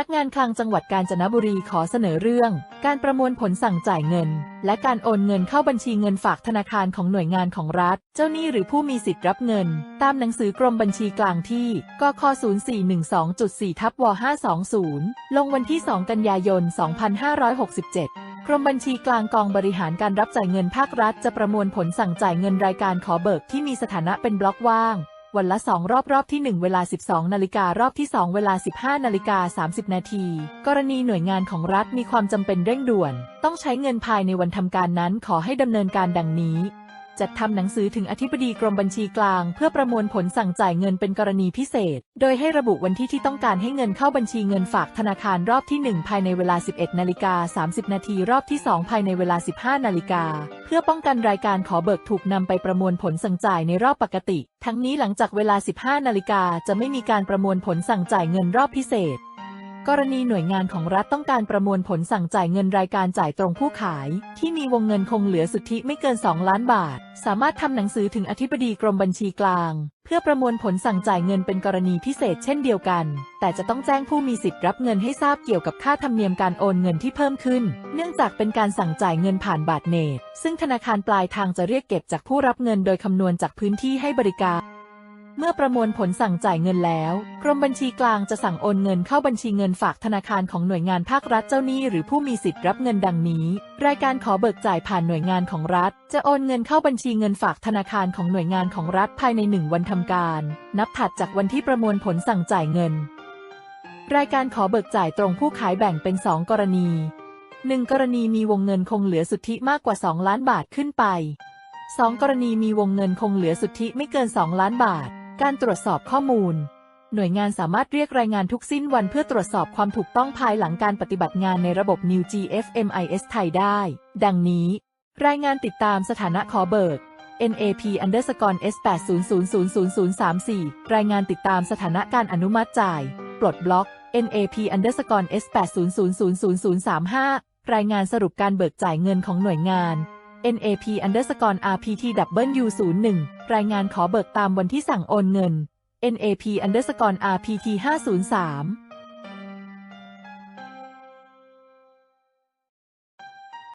นักงานคลังจังหวัดกาญจนบุรีขอเสนอเรื่อง การประมวลผลสั่งจ่ายเงิน และการโอนเงินเข้าบัญชีเงินฝากธนาคารของหน่วยงานของรัฐ เจ้าหนี้หรือผู้มีสิทธิ์รับเงิน ตามหนังสือกรมบัญชีกลางที่กค0412.4ทับว520 ลงวันที่ 2 กันยายน 2567กรมบัญชีกลางกองบริหารการรับจ่ายเงินภาครัฐ จะประมวลผลสั่งจ่ายเงินรายการขอเบิกที่มีสถานะเป็นบล็อกว่าง วันละ 2 รอบรอบที่ 1 เวลา 12 นาฬิการอบที่ 2 เวลา 15 นาฬิกา 30 นาที กรณีหน่วยงานของรัฐมีความจำเป็นเร่งด่วน ต้องใช้เงินภายในวันทำการนั้นขอให้ดำเนินการดังนี้ จัดทำหนังสือถึงอธิบดีกรมบัญชีกลาง เพื่อประมวลผลสั่งจ่ายเงินเป็นกรณีพิเศษ โดยให้ระบุวันที่ที่ต้องการให้เงินเข้าบัญชีเงินฝากธนาคารรอบที่ 1 ภายในเวลา 11นาฬิกา30 นาทีรอบที่ 2 ภายในเวลา 15นาฬิกาเพื่อป้องกันรายการขอเบิกถูกนำไปประมวลผลสั่งจ่ายในรอบปกติ ทั้งนี้หลังจากเวลา 15นาฬิกาจะไม่มีการประมวลผลสั่งจ่ายเงินรอบพิเศษ กรณีหน่วยงานของรัฐต้องการประมวลผลสั่งจ่ายเงินรายการจ่ายตรงผู้ขาย ที่มีวงเงินคงเหลือสุทธิไม่เกิน 2 ล้านบาท สามารถทำหนังสือถึงอธิบดีกรมบัญชีกลาง เพื่อประมวลผลสั่งจ่ายเงินเป็นกรณีพิเศษเช่นเดียวกัน แต่จะต้องแจ้งผู้มีสิทธิ์รับเงินให้ทราบเกี่ยวกับค่าธรรมเนียมการโอนเงินที่เพิ่มขึ้น เนื่องจากเป็นการสั่งจ่ายเงินผ่านบัตรเนตซึ่งธนาคารปลายทางจะเรียกเก็บจากผู้รับเงินโดยคำนวณจากพื้นที่ให้บริการ เมื่อประมวลผลสั่งจ่ายเงินแล้ว กรมบัญชีกลางจะสั่งโอนเงินเข้าบัญชีเงินฝากธนาคารของหน่วยงานภาครัฐเจ้าหนี้หรือผู้มีสิทธิ์รับเงินดังนี้ รายการขอเบิกจ่ายผ่านหน่วยงานของรัฐ จะโอนเงินเข้าบัญชีเงินฝากธนาคารของหน่วยงานของรัฐภายในหนึ่งวันทำการ นับถัดจากวันที่ประมวลผลสั่งจ่ายเงิน รายการขอเบิกจ่ายตรงผู้ขายแบ่งเป็น 2 กรณี 1 กรณีมีวงเงินคงเหลือสุทธิมากกว่า 2 ล้านบาทขึ้นไป 2 กรณีมีวงเงินคงเหลือสุทธิไม่เกิน 2 ล้านบาท การตรวจสอบข้อมูล หน่วยงานสามารถเรียกรายงานทุกสิ้นวันเพื่อตรวจสอบความถูกต้องภายหลังการปฏิบัติงานในระบบ New GFMIS ไทยได้ ดังนี้ รายงานติดตามสถานะขอเบิก NAP underscore S 8 0 0 0 0 0 3 4 รายงานติดตามสถานะการอนุมัติจ่าย ปลดบล็อก NAP underscore S 8 0 0 0 0 0 3 5 รายงานสรุปการเบิกจ่ายเงินของหน่วยงาน NAP underscore RPTW 0 1รายงานขอเบิกตามวันที่สั่งโอนเงิน NAP underscore RPT 503